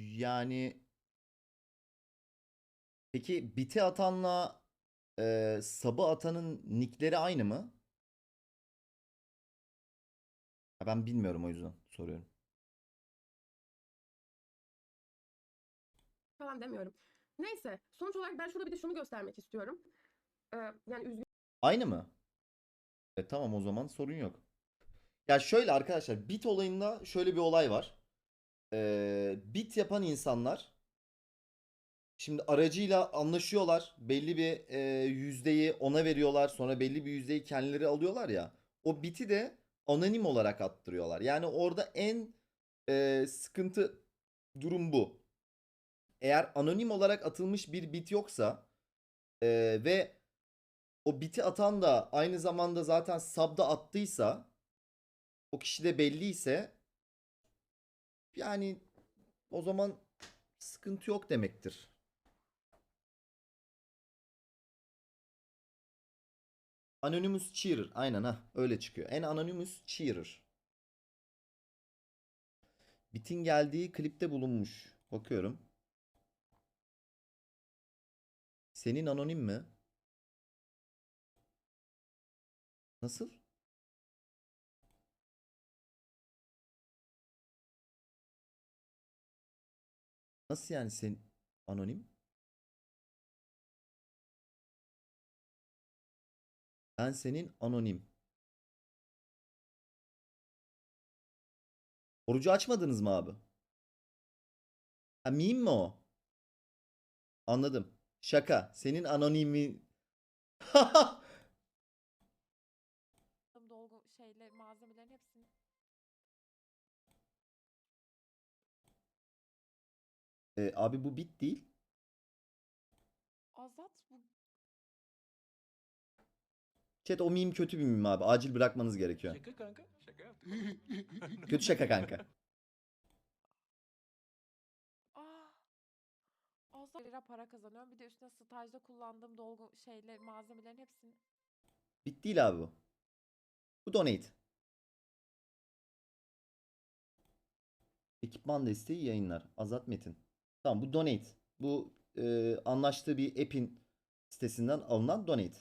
Yani peki biti atanla e, sabı atanın nickleri aynı mı? Ha, ben bilmiyorum o yüzden soruyorum. falan demiyorum. Neyse sonuç olarak ben şurada bir de şunu göstermek istiyorum. Ee, yani üzgün Aynı mı? E tamam o zaman sorun yok. Ya şöyle arkadaşlar bit olayında şöyle bir olay var. Ee, bit yapan insanlar şimdi aracıyla anlaşıyorlar. Belli bir e, yüzdeyi ona veriyorlar. Sonra belli bir yüzdeyi kendileri alıyorlar ya. O biti de anonim olarak attırıyorlar. Yani orada en e, sıkıntı durum bu. Eğer anonim olarak atılmış bir bit yoksa e, ve o biti atan da aynı zamanda zaten sub'da attıysa o kişi de belliyse yani o zaman sıkıntı yok demektir. Anonymous Cheerer. Aynen ha öyle çıkıyor. En Anonymous Cheerer. Bitin geldiği klipte bulunmuş. Bakıyorum. Senin anonim mi? Nasıl? Nasıl yani sen anonim? Ben senin anonim. Orucu açmadınız mı abi? Ha meme mi o? Anladım. Şaka. Senin anonimi... E, abi bu bit değil. Azat bu Chat o meme kötü bir meme abi. Acil bırakmanız gerekiyor. Şaka kanka. Şaka yaptım. Kötü şaka kanka. ah Azat lira para kazanıyorum. Bir de üstüne stajda kullandığım dolgu şeyle malzemelerin hepsini Bit değil abi bu. Bu donate. Ekipman desteği yayınlar. Azat Metin. Tamam bu donate. Bu e, anlaştığı bir app'in sitesinden alınan donate.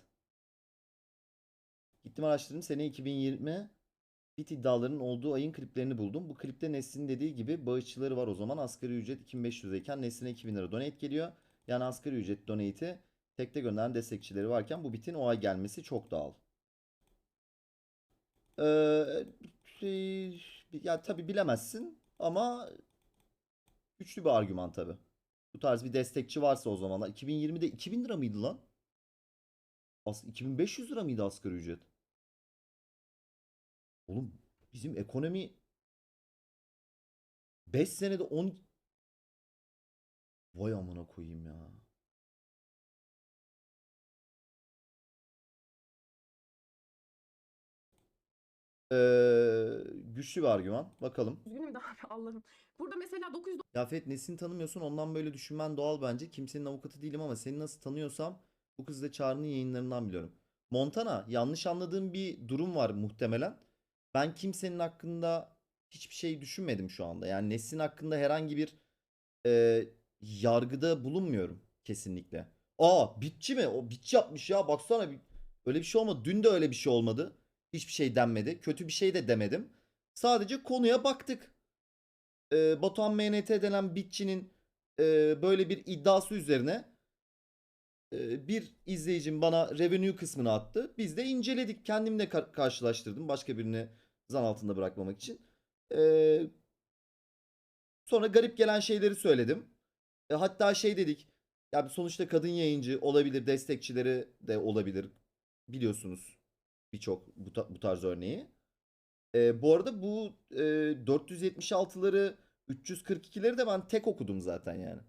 Gittim araştırdım. Sene 2020 bit iddialarının olduğu ayın kliplerini buldum. Bu klipte Nesli'nin dediği gibi bağışçıları var o zaman. Asgari ücret 2500 iken Nesli'ne 2000 lira donate geliyor. Yani asgari ücret donate'i tekte gönderen destekçileri varken bu bitin o ay gelmesi çok doğal. Ee, ya tabii bilemezsin ama güçlü bir argüman tabii. Bu tarz bir destekçi varsa o zamanlar. 2020'de 2000 lira mıydı lan? As 2500 lira mıydı asgari ücret? Oğlum bizim ekonomi 5 senede 10 Vay amına koyayım ya. Ee, güçlü bir argüman. Bakalım. üzgünüm daha Allah'ım. Burada mesela 900 Ya Fet Nesin'i tanımıyorsun ondan böyle düşünmen doğal bence. Kimsenin avukatı değilim ama seni nasıl tanıyorsam bu kızı da Çağrı'nın yayınlarından biliyorum. Montana yanlış anladığım bir durum var muhtemelen. Ben kimsenin hakkında hiçbir şey düşünmedim şu anda. Yani Nesin hakkında herhangi bir e, yargıda bulunmuyorum kesinlikle. Aa bitçi mi? O bitçi yapmış ya baksana. Öyle bir şey olmadı. Dün de öyle bir şey olmadı. Hiçbir şey denmedi. Kötü bir şey de demedim. Sadece konuya baktık e, Batuhan MNT denen bitçinin e, böyle bir iddiası üzerine e, bir izleyicim bana revenue kısmını attı. Biz de inceledik. Kendimle ka- karşılaştırdım. Başka birini zan altında bırakmamak için. E, sonra garip gelen şeyleri söyledim. E, hatta şey dedik. Ya sonuçta kadın yayıncı olabilir. Destekçileri de olabilir. Biliyorsunuz birçok bu, ta- bu tarz örneği. E, bu arada bu e, 476'ları 342'leri de ben tek okudum zaten yani.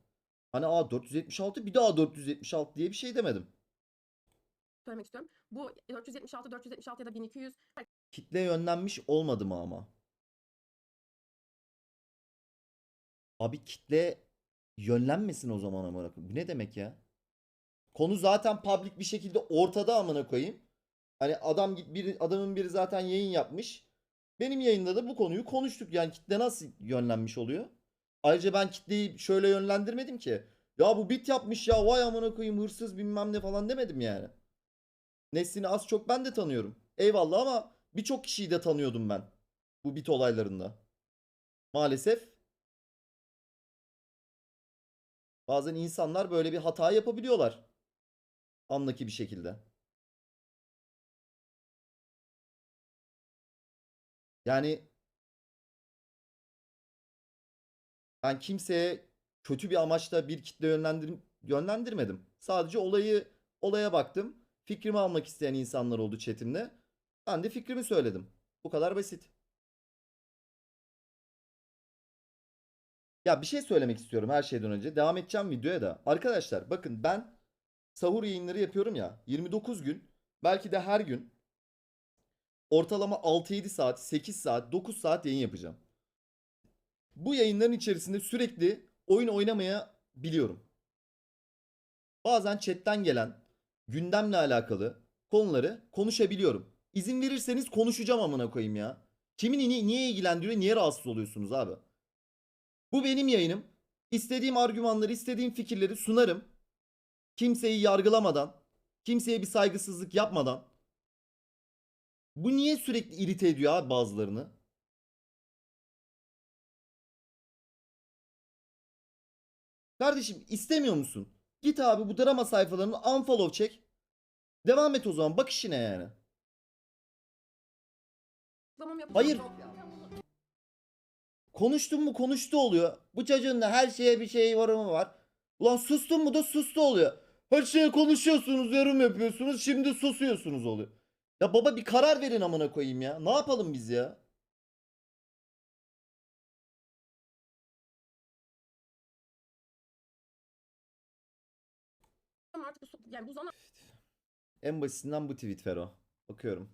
Hani aa 476 bir daha 476 diye bir şey demedim. söylemek istiyorum. Bu 476, 476 ya da 1200 Kitle yönlenmiş olmadı mı ama? Abi kitle yönlenmesin o zaman amına koyayım. Bu ne demek ya? Konu zaten public bir şekilde ortada amına koyayım. Hani adam bir adamın biri zaten yayın yapmış. Benim yayında da bu konuyu konuştuk. Yani kitle nasıl yönlenmiş oluyor? Ayrıca ben kitleyi şöyle yönlendirmedim ki. Ya bu bit yapmış ya vay amına koyayım hırsız bilmem ne falan demedim yani. Neslin'i az çok ben de tanıyorum. Eyvallah ama birçok kişiyi de tanıyordum ben. Bu bit olaylarında. Maalesef bazen insanlar böyle bir hata yapabiliyorlar. Anlaki bir şekilde. Yani ben kimseye kötü bir amaçla bir kitle yönlendir yönlendirmedim. Sadece olayı olaya baktım. Fikrimi almak isteyen insanlar oldu chatimde. Ben de fikrimi söyledim. Bu kadar basit. Ya bir şey söylemek istiyorum her şeyden önce. Devam edeceğim videoya da. Arkadaşlar bakın ben sahur yayınları yapıyorum ya. 29 gün belki de her gün ortalama 6-7 saat, 8 saat, 9 saat yayın yapacağım. Bu yayınların içerisinde sürekli oyun oynamaya biliyorum. Bazen chatten gelen gündemle alakalı konuları konuşabiliyorum. İzin verirseniz konuşacağım amına koyayım ya. Kimin ni- niye ilgilendiriyor, niye rahatsız oluyorsunuz abi? Bu benim yayınım. İstediğim argümanları, istediğim fikirleri sunarım. Kimseyi yargılamadan, kimseye bir saygısızlık yapmadan. Bu niye sürekli irite ediyor abi bazılarını? Kardeşim istemiyor musun? Git abi bu drama sayfalarını unfollow çek. Devam et o zaman bak işine yani. Hayır. Konuştun mu konuştu oluyor. Bu çocuğun da her şeye bir şey yorumu var. Ulan sustun mu da sustu oluyor. Her şeye konuşuyorsunuz, yorum yapıyorsunuz, şimdi susuyorsunuz oluyor. Ya baba bir karar verin amına koyayım ya. Ne yapalım biz ya? Artık su- yani bu zaman En basitinden bu tweet Fero. Bakıyorum.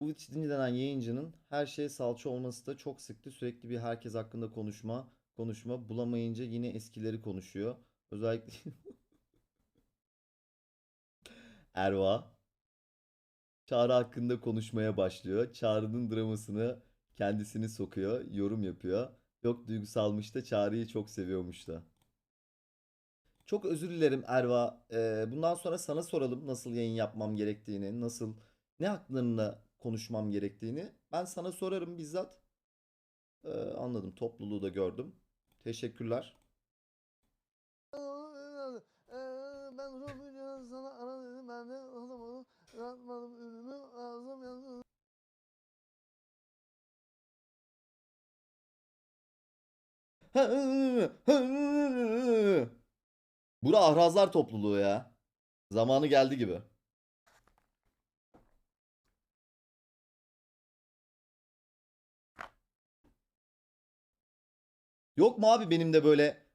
Bu dinlenen yayıncının her şeye salça olması da çok sıktı. Sürekli bir herkes hakkında konuşma, konuşma bulamayınca yine eskileri konuşuyor. Özellikle Erva Çağrı hakkında konuşmaya başlıyor. Çağrı'nın dramasını kendisini sokuyor, yorum yapıyor. Yok duygusalmış da Çağrı'yı çok seviyormuş da. Çok özür dilerim Erva. Ee, bundan sonra sana soralım nasıl yayın yapmam gerektiğini, nasıl ne haklarında konuşmam gerektiğini. Ben sana sorarım bizzat. Ee, anladım. Topluluğu da gördüm. Teşekkürler. Ben Robin'e sana ara dedim ben de adamı atmadım ürünü ağzım yandı. Bura ahrazlar topluluğu ya. Zamanı geldi gibi. Yok mu abi benim de böyle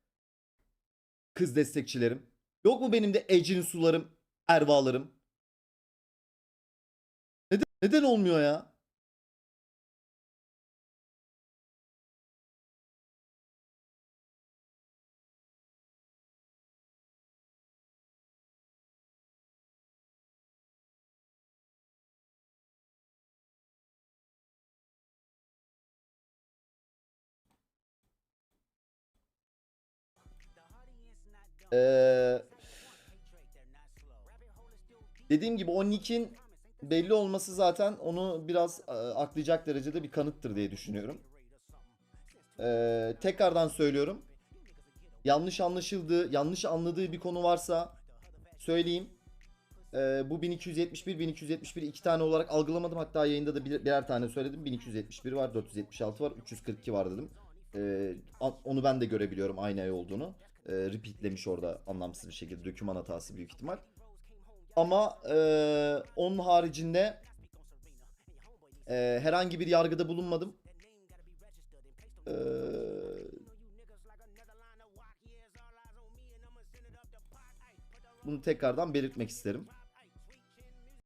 kız destekçilerim? Yok mu benim de Ecrin sularım, ervalarım? Neden, neden olmuyor ya? Ee, dediğim gibi o nick'in belli olması zaten onu biraz e, aklayacak derecede bir kanıttır diye düşünüyorum. Ee, tekrardan söylüyorum. Yanlış anlaşıldığı, yanlış anladığı bir konu varsa söyleyeyim. Ee, bu 1271, 1271 iki tane olarak algılamadım. Hatta yayında da bir- birer tane söyledim. 1271 var, 476 var, 342 var dedim. Ee, onu ben de görebiliyorum aynı ay olduğunu. Ee, repeatlemiş orada anlamsız bir şekilde. Döküman hatası büyük ihtimal. Ama ee, onun haricinde ee, herhangi bir yargıda bulunmadım. Ee, bunu tekrardan belirtmek isterim.